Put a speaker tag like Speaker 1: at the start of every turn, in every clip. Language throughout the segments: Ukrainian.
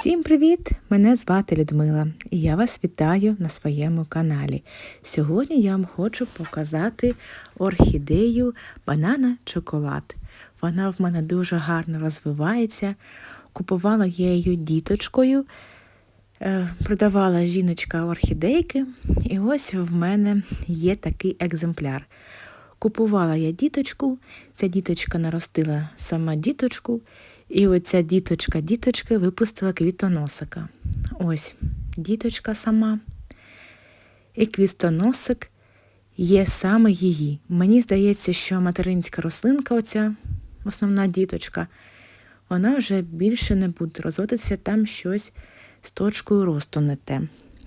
Speaker 1: Всім привіт! Мене звати Людмила і я вас вітаю на своєму каналі. Сьогодні я вам хочу показати орхідею банана чоколад. Вона в мене дуже гарно розвивається. Купувала я її діточкою, е, продавала жіночка орхідейки, і ось в мене є такий екземпляр. Купувала я діточку, ця діточка наростила сама діточку, і оця діточка діточки випустила квітоносика. Ось діточка сама. І квітоносик є саме її. Мені здається, що материнська рослинка, оця основна діточка, вона вже більше не буде розводитися там щось з точкою росту не те.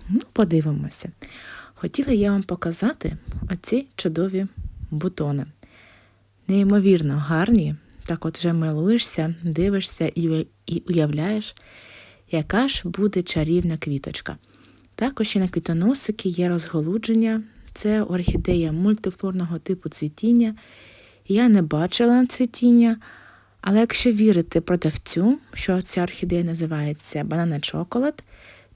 Speaker 1: Ну, подивимося. Хотіла я вам показати оці чудові бутони. Неймовірно гарні. Так от вже милуєшся, дивишся і уявляєш, яка ж буде чарівна квіточка. Також і на квітоносики є розголудження. Це орхідея мультифлорного типу цвітіння. Я не бачила цвітіння, але якщо вірити продавцю, що ця орхідея називається банана чоколад,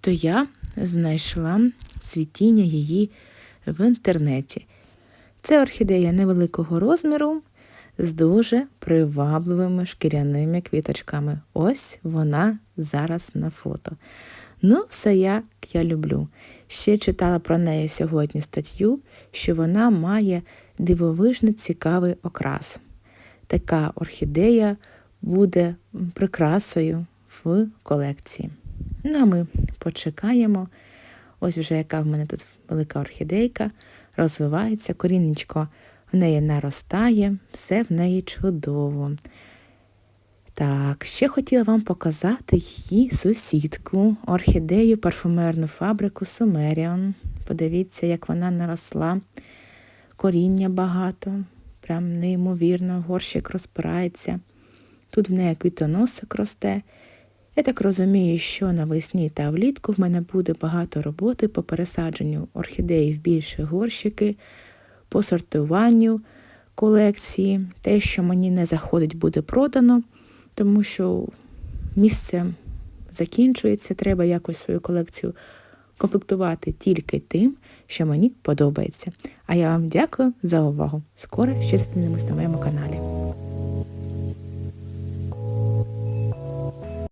Speaker 1: то я знайшла цвітіння її в інтернеті. Це орхідея невеликого розміру з дуже привабливими шкіряними квіточками. Ось вона зараз на фото. Ну, все як я люблю. Ще читала про неї сьогодні статтю, що вона має дивовижно цікавий окрас. Така орхідея буде прикрасою в колекції. Ну, а ми почекаємо. Ось вже яка в мене тут велика орхідейка, розвивається, корінничко в неї наростає, все в неї чудово. Так, ще хотіла вам показати її сусідку, орхідею парфумерну фабрику Сумеріон. Подивіться, як вона наросла, коріння багато, прям неймовірно, горщик розпирається. Тут в неї квітоносик росте. Я так розумію, що навесні та влітку в мене буде багато роботи по пересадженню орхідеї в більші горщики по сортуванню колекції. Те, що мені не заходить, буде продано, тому що місце закінчується, треба якось свою колекцію комплектувати тільки тим, що мені подобається. А я вам дякую за увагу. Скоро ще зустрінемось на моєму каналі.